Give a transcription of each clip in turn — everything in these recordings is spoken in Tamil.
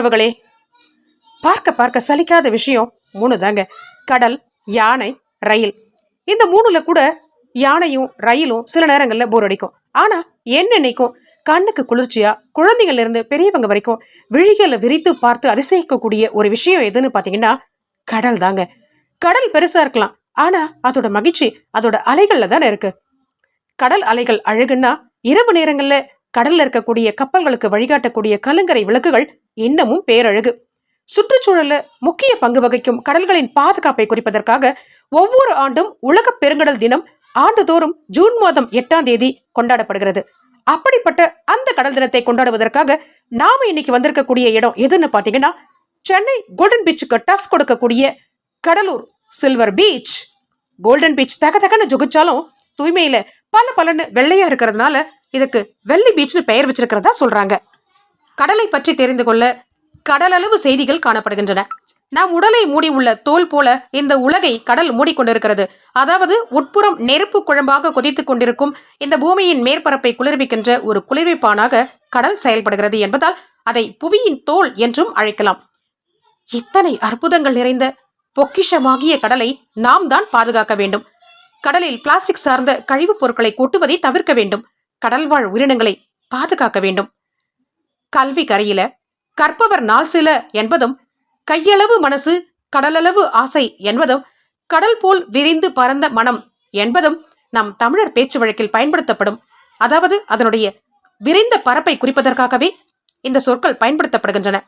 உறவுகளே பார்க்க பார்க்க சலிக்காத விஷயம் மூணு தாங்க கடல் யானை ரயில். இந்த மூணுல கூட யானையும் ரயிலும் சில நேரங்களில் போர் அடிக்கும். ஆனா என்னென்னைக்கும் கண்ணுக்கு குளிர்ச்சியா? குழந்தைகள்ல இருந்து பெரியவங்க வரைக்கும் விழிகளை விரித்து பார்த்து அதிசயிக்கக்கூடிய ஒரு விஷயம் எதுன்னு பாத்தீங்கன்னா கடல் தாங்க கடல் பெருசா இருக்கலாம். ஆனா அதோட மகிழ்ச்சி அதோட அலைகள்ல தானே இருக்கு. கடல் அலைகள் அழகுன்னா இரவு நேரங்கள்ல கடல்ல இருக்கக்கூடிய கப்பல்களுக்கு வழிகாட்டக்கூடிய கலங்கரை விளக்குகள் இன்னமும் பேரழகு. சுற்றுச்சூழல முக்கிய பங்கு வகிக்கும் கடல்களின் பாதுகாப்பை குறிப்பதற்காக ஒவ்வொரு ஆண்டும் உலக பெருங்கடல் தினம் ஆண்டுதோறும் ஜூன் மாதம் எட்டாம் தேதி கொண்டாடப்படுகிறது. அப்படிப்பட்ட அந்த கடல் தினத்தை கொண்டாடுவதற்காக நாம இன்னைக்கு வந்திருக்கக்கூடிய இடம் எதுன்னு பாத்தீங்கன்னா சென்னை கோல்டன் பீச்சுக்கு டஃப் கொடுக்கக்கூடிய Cuddalore silver beach golden beach தக தகன்னு ஜொகிச்சாலும் தூய்மையில பல பலன்னு வெள்ளையா இருக்கிறதுனால இதுக்கு வெள்ளி பீச்னு பெயர் வச்சிருக்கிறதா சொல்றாங்க. கடலை பற்றி தெரிந்து கொள்ள கடலளவு செய்திகள் காணப்படுகின்றன. நம் உடலை மூடி உள்ள தோல் போல இந்த உலகை கடல் மூடிக்கொண்டிருக்கிறது. அதாவது உட்புறம் நெருப்பு குழம்பாக கொதித்துக் கொண்டிருக்கும் இந்த பூமியின் மேற்பரப்பை குளிர்விக்கின்ற ஒரு குளிர்விப்பானாக கடல் செயல்படுகிறது என்பதால் அதை புவியின் தோல் என்றும் அழைக்கலாம். இத்தனை அற்புதங்கள் நிறைந்த பொக்கிஷமாகிய கடலை நாம் தான் பாதுகாக்க வேண்டும். கடலில் பிளாஸ்டிக் சார்ந்த கழிவுப் பொருட்களை கொட்டுவதை தவிர்க்க வேண்டும். கடல்வாழ் உயிரினங்களை பாதுகாக்க வேண்டும். கல்வி கரையில கற்பவர் நாள் சில என்பதும் கையளவு மனசு கடலளவு ஆசை என்பதும் கடல் போல் விரிந்து பரந்த மனம் என்பதும் நம் தமிழர் பேச்சு வழக்கில் பயன்படுத்தப்படும். அதாவது அதனுடைய விரிந்த பரப்பை குறிப்பதற்காகவே இந்த சொற்கள் பயன்படுத்தப்படுகின்றன.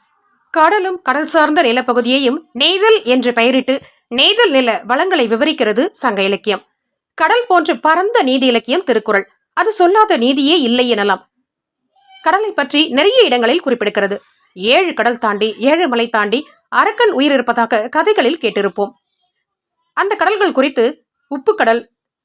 கடலும் கடல் சார்ந்த நிலப்பகுதியையும் நெய்தல் என்று பெயரிட்டு நெய்தல் நில வளங்களை விவரிக்கிறது சங்க இலக்கியம். கடல் போன்ற பரந்த நீதி இலக்கியம் திருக்குறள். அது சொல்லாத நீதியே இல்லை எனலாம். கடலை பற்றி நிறைய இடங்களில் குறிப்பிடுகிறது. ஏழு கடல் தாண்டி ஏழு மலை தாண்டி அரக்கன் உயிர் இருப்பதாக கதைகளில் கேட்டிருப்போம். அந்த கடல்கள் குறித்து உப்புக்கடல்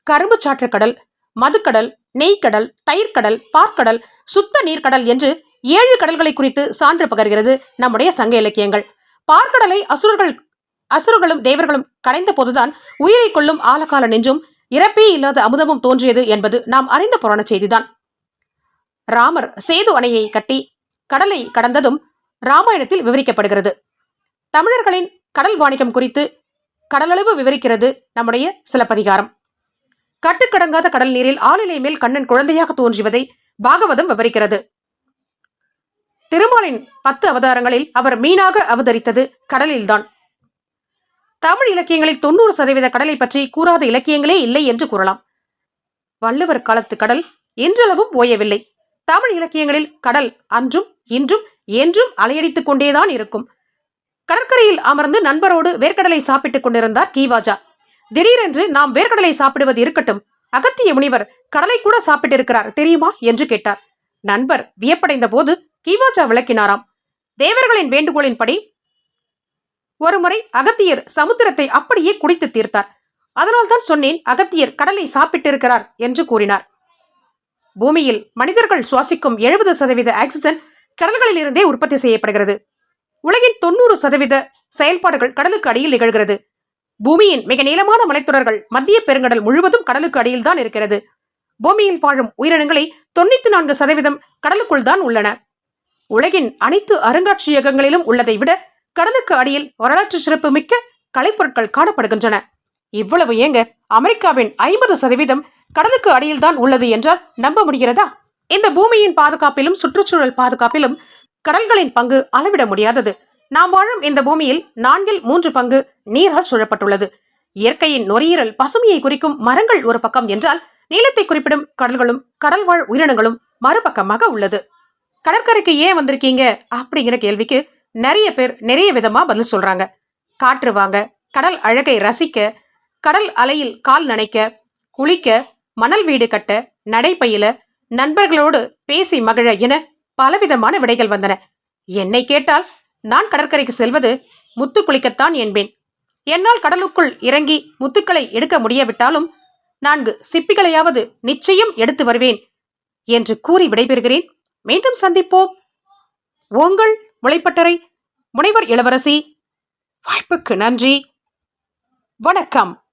கரும்பு சாற்று கடல் மதுக்கடல் நெய்க்கடல் தயிர்கடல் பார்க்கடல் சுத்த நீர்க்கடல் என்று ஏழு கடல்களை குறித்து சான்று பகர்கிறது நம்முடைய சங்க இலக்கியங்கள். பார்க்கடலை அசுரர்கள் அசுரர்களும் தேவர்களும் கடைந்த போதுதான் உயிரை கொள்ளும் ஆலகால நெஞ்சும் இறப்பே இல்லாத அமுதமும் தோன்றியது என்பது நாம் அறிந்த புராண செய்திதான். ராமர் சேது அணையை கட்டி கடலை கடந்ததும் ராமாயணத்தில் விவரிக்கப்படுகிறது. தமிழர்களின் கடல் வாணிகம் குறித்து கடலளவு விவரிக்கிறது நம்முடைய சிலப்பதிகாரம். கட்டுக்கடங்காத கடல் நீரில் ஆளிலை மேல் கண்ணன் குழந்தையாக தோன்றுவதை பாகவதம் விவரிக்கிறது. திருமாலின் பத்து அவதாரங்களில் அவர் மீனாக அவதரித்தது கடலில்தான். தமிழ் இலக்கியங்களில் தொண்ணூறு சதவீத கடலை பற்றி கூறாத இலக்கியங்களே இல்லை என்று கூறலாம். வள்ளுவர் காலத்து கடல் இன்றளவும் ஓயவில்லை. தமிழ் இலக்கியங்களில் கடல் அன்றும் இன்றும் என்றும் அலையடித்துக் கொண்டேதான் இருக்கும். கடற்கரையில் அமர்ந்து நண்பரோடு வேர்க்கடலை சாப்பிட்டுக் கொண்டிருந்தார் கீவாஜா. திடீரென்று நாம் வேர்க்கடலை சாப்பிடுவது இருக்கட்டும். அகத்திய முனிவர் கடலை கூட சாப்பிட்டிருக்கிறார் தெரியுமா? என்று கேட்டார். நண்பர் வியப்படைந்த போது கீவாஜா விளக்கினாராம். தேவர்களின் வேண்டுகோளின்படி ஒருமுறை அகத்தியர் சமுத்திரத்தை அப்படியே குடித்து தீர்த்தார். அதனால்தான் சொன்னேன் அகத்தியர் கடலை சாப்பிட்டிருக்கிறார் என்று கூறினார். பூமியில் மனிதர்கள் சுவாசிக்கும் எழுபது சதவீத ஆக்சிஜன் கடல்களில் இருந்தே உற்பத்தி செய்யப்படுகிறது. உலகின் தொண்ணூறு சதவீத செயல்பாடுகள் கடலுக்கு அடியில் நிகழ்கிறது. பூமியின் மிக நீளமான மலைத்தொடர்கள் மத்திய பெருங்கடல் முழுவதும் கடலுக்கு அடியில் தான் இருக்கிறது. பூமியில் வாழும் உயிரினங்களை தொண்ணூத்தி நான்கு சதவீதம் கடலுக்குள் தான் உள்ளன. உலகின் அனைத்து அருங்காட்சியகங்களிலும் உள்ளதை விட கடலுக்கு அடியில் வரலாற்று சிறப்பு மிக்க கலைப்பொருட்கள் காணப்படுகின்றன. இவ்வளவு ஏங்க அமெரிக்காவின் ஐம்பது சதவீதம் கடலுக்கு அடியில் தான் உள்ளது என்றால் நம்ப முடிகிறதா? இந்த பூமியின் பாதுகாப்பிலும் சுற்றுச்சூழல் பாதுகாப்பிலும் கடல்களின் பங்கு அளவிட முடியாதது. நாம் வாழும் இந்த பூமியில் நான்கில் மூன்று பங்கு நீரால் சூழப்பட்டுள்ளது. இயற்கையின் நொறியீரல் பசுமையை குறிக்கும் மரங்கள் ஒரு பக்கம் என்றால் நீளத்தை குறிப்பிடும் கடல்களும் கடல்வாழ் உயிரினங்களும் மறுபக்கமாக உள்ளது. கடற்கரைக்கு ஏன் வந்திருக்கீங்க? அப்படிங்கிற கேள்விக்கு நிறைய பேர் நிறைய விதமா பதில் சொல்றாங்க. காற்று வாங்க கடல் அழகை ரசிக்க கடல் அலையில் கால் நனைக்க குளிக்க மணல் வீடு கட்ட நடைப்பயில நண்பர்களோடு பேசி மகிழ என பலவிதமான விடைகள் வந்தன. என்னை கேட்டால் நான் கடற்கரைக்கு செல்வது முத்து குளிக்கத்தான் என்பேன். என்னால் கடலுக்குள் இறங்கி முத்துக்களை எடுக்க முடியாவிட்டாலும் நான்கு சிப்பிகளையாவது நிச்சயம் எடுத்து வருவேன் என்று கூறி விடைபெறுகிறேன். மீண்டும் சந்திப்போம். உங்கள் முளைப்பட்டரை முனைவர் இளவரசி. வாய்ப்புக்கு நன்றி. வணக்கம்.